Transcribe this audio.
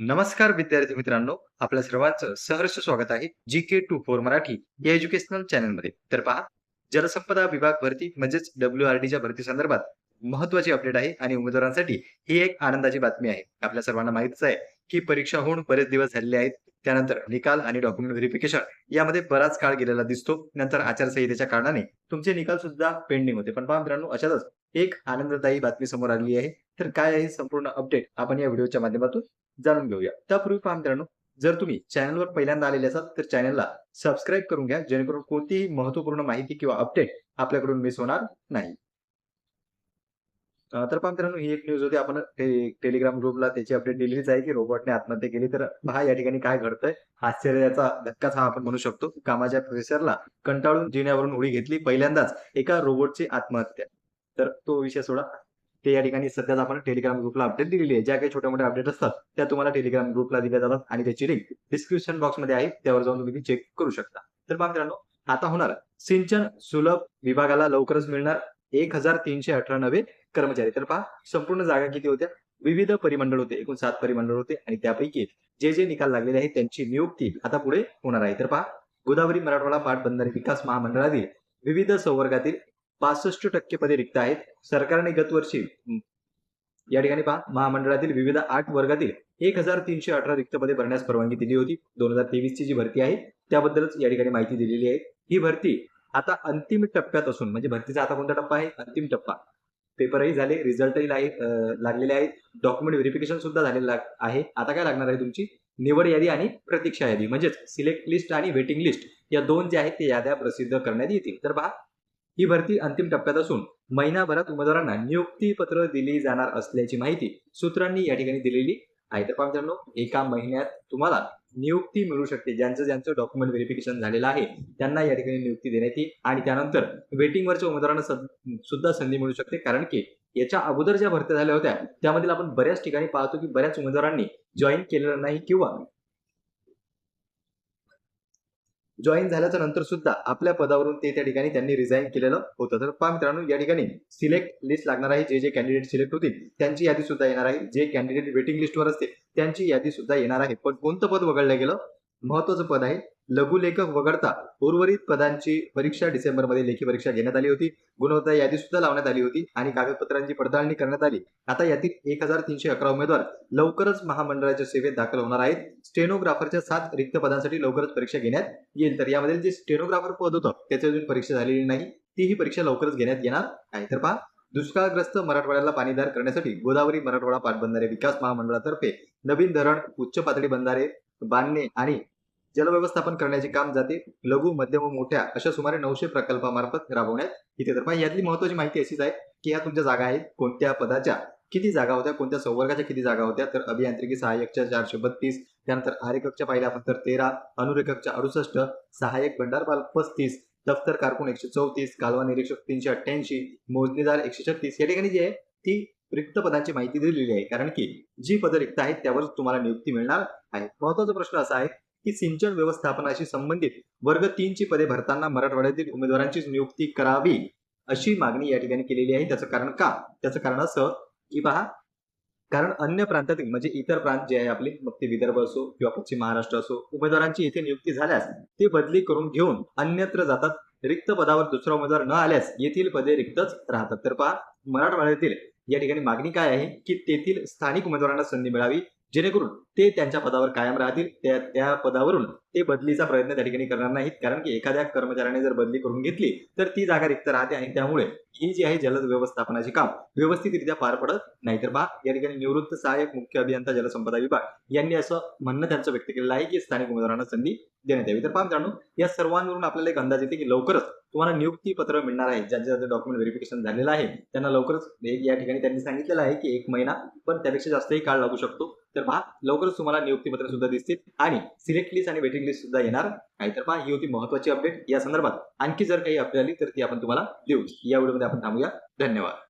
नमस्कार विद्यार्थी मित्रांनो आपल्या सर्वांचं सहर्ष स्वागत आहे G K two four Marathi या एज्युकेशनल चॅनलमध्ये तर पहा जलसंपदा विभाग भरती म्हणजेच डब्ल्यू आर च्या भरती संदर्भात महत्वाची अपडेट आहे आणि उमेदवारांसाठी ही एक आनंदाची बातमी आहे. आपल्या सर्वांना माहितीच आहे की परीक्षा होऊन बरेच दिवस झालेले आहेत. त्यानंतर निकाल आणि डॉक्युमेंट व्हेरिफिकेशन यामध्ये बराच काळ गेलेला दिसतो. नंतर आचारसंहितेच्या कारणाने तुमचे निकाल सुद्धा पेंडिंग होते. पण पहा मित्रांनो अशातच एक आनंददायी बातमी समोर आलेली आहे. तर काय आहे संपूर्ण अपडेट आपण या व्हिडिओच्या माध्यमातून जाणून घेऊया. त्यापूर्वी पहा मित्रांनो जर तुम्ही चॅनलवर पहिल्यांदा आलेले असाल तर चॅनलला सबस्क्राईब करून घ्या जेणेकरून कोणतीही महत्त्वपूर्ण माहिती किंवा अपडेट आपल्याकडून मिस होणार नाही. तर पहा मित्रांनो ही एक न्यूज होती. आपण टेलिग्राम ग्रुपला त्याची अपडेट दिलेलीच आहे की रोबोटने आत्महत्या केली. तर पहा या ठिकाणी काय घडतंय. आश्चर्याचा धक्काच हा आपण म्हणू शकतो. कामाच्या प्रोफेसरला कंटाळून जिन्यावरून उडी घेतली. पहिल्यांदाच एका रोबोटची आत्महत्या. तर तो विषय सोडा. ते या ठिकाणी सध्याच आपण टेलिग्राम ग्रुपला अपडेट दिलेली आहे. ज्या काही छोट्या मोठ्या अपडेट असतात त्या तुम्हाला टेलिग्राम ग्रुपला दिल्या जातात आणि त्याची लिंक डिस्क्रिप्शन बॉक्समध्ये आहे. त्यावर जाऊन तुम्ही चेक करू शकता. तर मित्रांनो आता होणार सिंचन सुलभ विभागाला लवकरच मिळणार एक हजार तीनशे अठरा नवे कर्मचारी. तर पहा संपूर्ण जागा किती होत्या? विविध परिमंडळ होते. एकूण सात परिमंडळ होते आणि त्यापैकी जे जे निकाल लागलेले आहेत त्यांची नियुक्ती आता पुढे होणार आहे. तर पहा गोदावरी मराठवाडा पाटबंधारे विकास महामंडळातील विविध संवर्गातील पासष्ट टक्के पदे रिक्त आहेत. सरकारने गतवर्षी या ठिकाणी पहा महामंडळातील विविध आठ वर्गातील एक हजार तीनशे अठरा रिक्त पदे भरण्यास परवानगी दिली होती. दोन हजार तेवीस ची जी भरती आहे त्याबद्दलच या ठिकाणी माहिती दिलेली आहे. ही भरती आता अंतिम टप्प्यात असून म्हणजे भरतीचा आता कोणता टप्पा आहे? अंतिम टप्पा. पेपरही झाले रिझल्टही लागलेले आहेत. डॉक्युमेंट व्हेरिफिकेशन सुद्धा झालेलं आहे. आता काय लागणार आहे तुमची? निवड यादी आणि प्रतीक्षा यादी. म्हणजेच सिलेक्ट लिस्ट आणि वेटिंग लिस्ट या दोन ज्या आहेत ते याद्या प्रसिद्ध करण्यात येतील. तर पहा ही भरती अंतिम टप्प्यात असून महिनाभरात उमेदवारांना नियुक्ती पत्र दिली जाणार असल्याची माहिती सूत्रांनी या ठिकाणी दिलेली आहे. तर मित्रांनो एका महिन्यात तुम्हाला नियुक्ती मिळू शकते. ज्यांचं ज्यांचं डॉक्युमेंट व्हेरिफिकेशन झालेलं आहे त्यांना या ठिकाणी नियुक्ती देण्यात येईल. आणि त्यानंतर वेटिंगवरच्या उमेदवारांना सुद्धा संधी मिळू शकते. कारण की याच्या अगोदर ज्या भरत्या झाल्या होत्या त्यामधील आपण बऱ्याच ठिकाणी पाहतो की बऱ्याच उमेदवारांनी जॉईन केलेलं नाही किंवा जॉईन झाल्याच्यानंतर सुद्धा आपल्या पदावरून ते त्या ठिकाणी त्यांनी रिझाईन केलेलं होतं. तर पहा मित्रांनो या ठिकाणी सिलेक्ट लिस्ट लागणार आहे जे जे कॅन्डिडेट सिलेक्ट होतील त्यांची यादी सुद्धा येणार आहे. जे कॅन्डिडेट वेटिंग लिस्टवर असतील त्यांची यादी सुद्धा येणार आहे. पण कोणतं पद वगळलं गेलं? महत्वाचं पद आहे. लघुलेखक वगळता उर्वरित पदांची परीक्षा डिसेंबरमध्ये लेखी परीक्षा घेण्यात आली होती. गुणवत्ता यादी सुद्धा लावण्यात आली होती आणि कागदपत्रांची पडताळणी करण्यात आली. आता यातील एक हजार तीनशे अकरा उमेदवार लवकरच महामंडळाच्या सेवेत दाखल होणार आहेत. स्टेनोग्राफरच्या सात रिक्त पदांसाठी लवकरच परीक्षा घेण्यात येईल. तर यामध्ये जे स्टेनोग्राफर पद होतं त्याची अजून परीक्षा झालेली नाही. तीही परीक्षा लवकरच घेण्यात येणार आहे तर पहा दुष्काळग्रस्त मराठवाड्याला पाणीदार करण्यासाठी गोदावरी मराठवाडा पाटबंधारे विकास महामंडळातर्फे नवीन धरण उच्च पातळी बंधारे बांधणे आणि जलव्यवस्थापन करण्याचे काम जाते. लघु मध्यम व मोठ्या अशा सुमारे नऊशे प्रकल्पामार्फत राबवण्यात येते. तर यातली महत्वाची माहिती अशीच आहे की ह्या तुमच्या जागा आहेत. कोणत्या पदाच्या किती जागा होत्या? कोणत्या संवर्गाच्या किती जागा होत्या? तर अभियांत्रिकी सहाय्यकच्या चारशे बत्तीस. त्यानंतर आरेखकच्या पाहिल्या आपण तर तेरा अनुरेखकच्या अडुसष्ट सहाय्यक भंडारपाल पस्तीस दफ्तर कारकून एकशे चौतीस कालवा निरीक्षक तीनशे अठ्ठ्याऐंशी मोजणीदार एकशे छत्तीस. या ठिकाणी जी आहे ती रिक्त पदांची माहिती दिलेली आहे. कारण की जी पदं रिक्त आहेत त्यावर तुम्हाला नियुक्ती मिळणार आहे. महत्त्वाचा प्रश्न असा आहे की सिंचन व्यवस्थापनाशी संबंधित वर्ग तीनची पदे भरताना मराठवाड्यातील उमेदवारांचीच नियुक्ती करावी अशी मागणी या ठिकाणी केलेली आहे. त्याचं कारण का? त्याचं कारण असं की पहा कारण अन्य प्रांतातील म्हणजे इतर प्रांत जे आहे आपले मग ते विदर्भ असो किंवा पश्चिम महाराष्ट्र असो उमेदवारांची येथे नियुक्ती झाल्यास ते बदली करून घेऊन अन्यत्र जातात. रिक्त पदावर दुसरा उमेदवार न आल्यास येथील पदे रिक्तच राहतात. तर पहा मराठवाड्यातील या ठिकाणी मागणी काय आहे? की तेथील स्थानिक उमेदवारांना संधी मिळावी. जेणेकरून ते त्यांच्या पदावर कायम राहतील त्या त्या पदावरून ते बदलीचा प्रयत्न त्या ठिकाणी करणार नाहीत. कारण की एखाद्या कर्मचाऱ्याने जर बदली करून घेतली तर ती जागा रिक्त राहते आणि त्यामुळे ही जी आहे जलद व्यवस्थापनाचे काम व्यवस्थितरित्या पार पडत नाही तर बा या ठिकाणी निवृत्त सहाय्यक मुख्य अभियंता जलसंपदा विभाग यांनी असं म्हणणं त्यांचं व्यक्त केलेलं आहे की स्थानिक उमेदवारांना संधी देण्यात यावी. तर पहा मित्रांनो या सर्वांवरून आपल्याला एक अंदाज येते की लवकरच तुम्हाला नियुक्ती पत्र मिळणार आहे. ज्यांच्या डॉक्युमेंट व्हेरिफिकेशन झालेलं आहे त्यांना लवकरच या ठिकाणी त्यांनी सांगितलेलं आहे की एक महिना पण त्यापेक्षा जास्तही काळ लागू शकतो. तर पहा लवकरच तुम्हाला नियुक्ती पत्र सुद्धा दिसतील आणि सिलेक्ट लिस्ट आणि वेटिंग लिस्ट सुद्धा येणार. आहे तर पहा ही होती महत्वाची अपडेट या संदर्भात आणखी जर काही अपडेट आली तर ती आपण तुम्हाला देऊ. या व्हिडिओमध्ये आपण थांबूया. धन्यवाद.